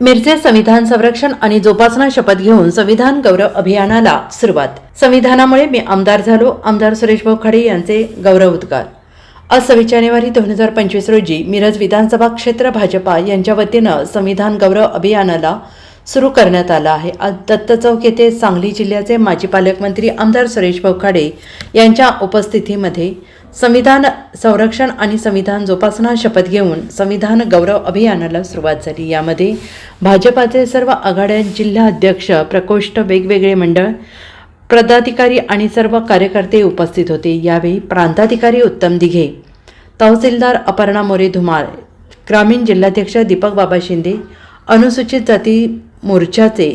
मिरजे संविधान संरक्षण आणि जोपासना शपथ घेऊन संविधान गौरव अभियानाला सुरुवात. संविधानामुळे मी आमदार झालो आमदार सुरेश भाऊ खाडे यांचे गौरव उद्गार. आज सव्वीस जानेवारी दोन हजार पंचवीस रोजी मिरज विधानसभा क्षेत्र भाजपा यांच्या वतीनं संविधान गौरव अभियानाला सुरू करण्यात आलं आहे. आज दत्त चौक येथे सांगली जिल्ह्याचे माजी पालकमंत्री आमदार सुरेश भाऊ खाडे यांच्या उपस्थितीमध्ये संविधान संरक्षण आणि संविधान जोपासना शपथ घेऊन संविधान गौरव अभियानाला सुरुवात झाली. यामध्ये भाजपाचे सर्व आघाड्या जिल्हा अध्यक्ष प्रकोष्ठ वेगवेगळे मंडळ पदाधिकारी आणि सर्व कार्यकर्ते उपस्थित होते. यावेळी प्रांताधिकारी उत्तम दिघे तहसीलदार अपर्णा मोरे धुमाळ ग्रामीण जिल्हाध्यक्ष दीपक बाबा शिंदे अनुसूचित जाती मोर्चाचे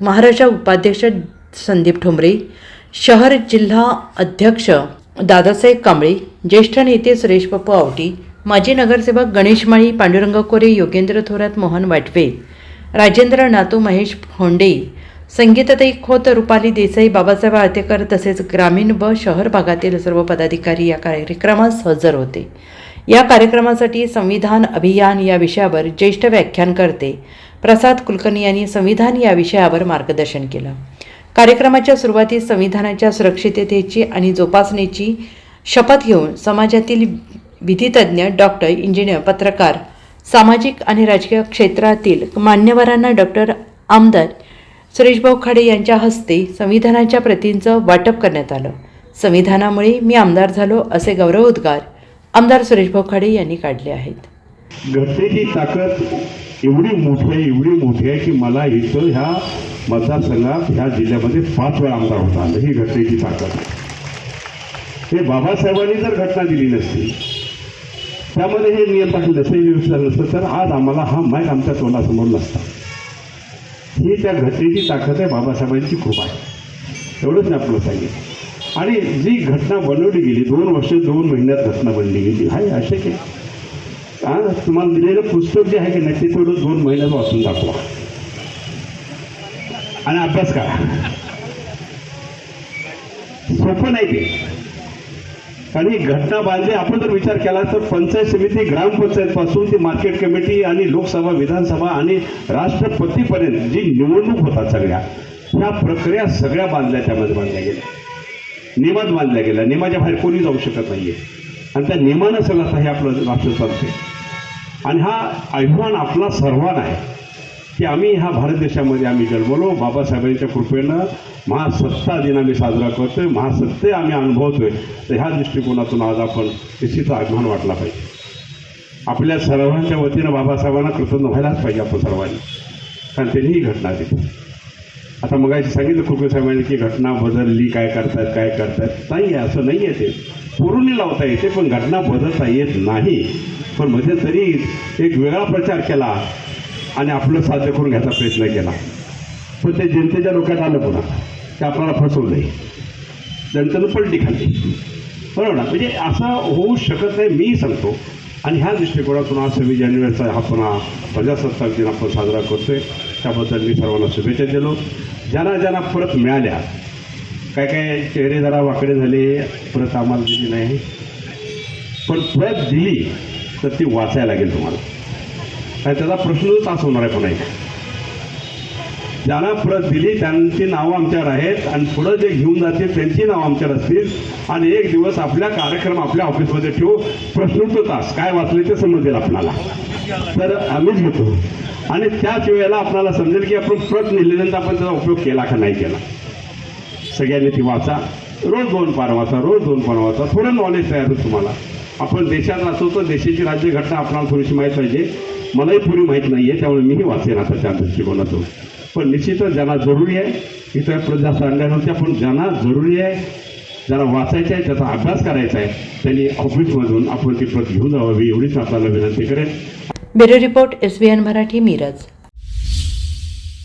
महाराष्ट्र उपाध्यक्ष संदीप ठोंबरे शहर जिल्हा अध्यक्ष दादासाहेब कांबळे ज्येष्ठ नेते सुरेश पप्पू आवटी माजी नगरसेवक गणेश माळी पांडुरंग कोरे योगेंद्र थोरात मोहन वाटवे राजेंद्र नातू महेश होंडे संगीतताई खोत रुपाली देसाई बाबासाहेब आळतेकर तसेच ग्रामीण व शहर भागातील सर्व पदाधिकारी या कार्यक्रमास हजर होते. या कार्यक्रमासाठी संविधान अभियान या विषयावर ज्येष्ठ व्याख्यानकर्ते प्रसाद कुलकर्णी यांनी संविधान या विषयावर मार्गदर्शन केलं. कार्यक्रमाच्या सुरुवातीस संविधानाच्या सुरक्षिततेची आणि जोपासनेची शपथ घेऊन समाजातील विधितज्ञ डॉक्टर इंजिनियर पत्रकार सामाजिक आणि राजकीय क्षेत्रातील मान्यवरांना डॉक्टर आमदार सुरेशभाऊ खाडे यांच्या हस्ते संविधानाच्या प्रतींचं वाटप करण्यात आलं. संविधानामुळे मी आमदार झालो असे गौरव उद्गार आमदार सुरेशभाऊ खाडे यांनी काढले आहेत. घटनेची ताकद एवढी मोठी एवढी मोठी आहे की मला इथं ह्या मतदारसंघात ह्या जिल्ह्यामध्ये पाच वेळा आमदार होता. आलं ही घटनेची ताकद हे बाबासाहेबांनी जर घटना दिली नसती त्यामध्ये हे नियम टाकले नसते हे व्यवस्था नसतं तर आज आम्हाला हा माईक आमच्या तोंडासमोर नसता. ही त्या घटनेची ताकद आहे बाबासाहेबांची कृपा आहे. एवढंच मी आपलं सांगेन. आणि जी घटना बनवली गेली दोन वर्ष दोन महिन्यात घटना बनली गेली हाय असे की हा तुम्हाला दिलेलं पुस्तक जे आहे की नाही ते तेवढं दोन महिन्यात वाचून दाखवा. आणि अभ्यास करा. सोपं नाही ते. कारण ही घटना बांधली आपण जर विचार केला तर पंचायत समिती ग्रामपंचायतपासून ती ते मार्केट कमिटी आणि लोकसभा विधानसभा आणि राष्ट्रपतीपर्यंत जी निवडणूक होतात सगळ्या ह्या प्रक्रिया सगळ्या बांधल्या त्यामध्ये बांधल्या गेल्या. नियमात बांधल्या गेल्या. नियमाच्या बाहेर कोणी जाऊ शकत नाहीये. आणि त्या नियमानं सगळं हे आपलं राष्ट्र चालते आणि हा अभिमान आपला सर्वांना आहे. की आम्ही ह्या भारत देशामध्ये आम्ही जन्मलो बाबासाहेबांच्या कृपेनं महासत्ता दिन आम्ही साजरा करतोय महासत्ते आम्ही अनुभवतोय. तर ह्या दृष्टिकोनातून आज आपण निश्चित अभिमान वाटला पाहिजे. आपल्या सर्वांच्या वतीनं बाबासाहेबांना कृतज्ञ व्हायलाच पाहिजे आपण सर्वांनी. कारण त्यांनी ही घटना दिली. आता मग सांगितलं खुरके साहेबांनी की घटना बदलली काय करतात काय करतात. नाही आहे असं नाही आहे ते. पुरुणी लावता येते पण घटना बदलता येत नाही. पण मध्ये तरी एक वेगळा प्रचार केला. आणि आपलं साध्य करून घ्यायचा प्रयत्न केला. पण ते जनतेच्या डोक्यात आलं पुन्हा. ते आपल्याला फसवलं आहे जनतेनं पलटी खाल्ली. बरोबर ना? म्हणजे असं होऊ शकत नाही मी सांगतो. आणि ह्या दृष्टिकोनातून आज सव्वीस जानेवारीचा हा पुन्हा प्रजासत्ताक दिन आपण साजरा करतोय. त्याबद्दल मी सर्वांना शुभेच्छा दिलो ज्यांना ज्यांना परत मिळाल्या काय काय चेहरे जरा वाकडे झाले परत आम्हाला दिली नाही. पण परत दिली तर ती वाचायला लागेल तुम्हाला. आणि त्याचा प्रश्नच तास होणार आहे पण एक ज्यांना प्रत दिली त्यांची नावं आमच्यावर आहेत आणि पुढं जे घेऊन जातील त्यांची नावं आमच्यावर असतील. आणि एक दिवस आपल्या कार्यक्रम आपल्या ऑफिसमध्ये ठेवू. प्रश्नोत्तर तास. काय वाचले ते समजेल आपल्याला. तर आम्हीच घेतो. आणि त्याच वेळेला आपल्याला समजेल की आपण प्रत नेल्यानंतर आपण त्याचा उपयोग केला का नाही केला. सगळ्यांनी ती वाचा. रोज दोन पान वाचा रोज दोन पान वाचा. थोडं नॉलेज तयार होईल तुम्हाला. आपण देशात असतो तर देशाची राज्यघटना आपल्याला थोडीशी माहीत पाहिजे. मलाही पुरी माहीत नाही आहे त्यामुळे मीही वाचेन आता त्या दृष्टिकोनातून. पण निश्चितच ज्यांना जरुरी आहे इतर प्रजा सांगल्या पण ज्यांना जरुरी आहे ज्यांना वाचायचं आहे त्याचा अभ्यास करायचा आहे त्यांनी ऑफिसमधून आपण ती प्रत घेऊन जावावी एवढीच आपल्याला विनंती करेन. Bureau report S Marathi Miraj.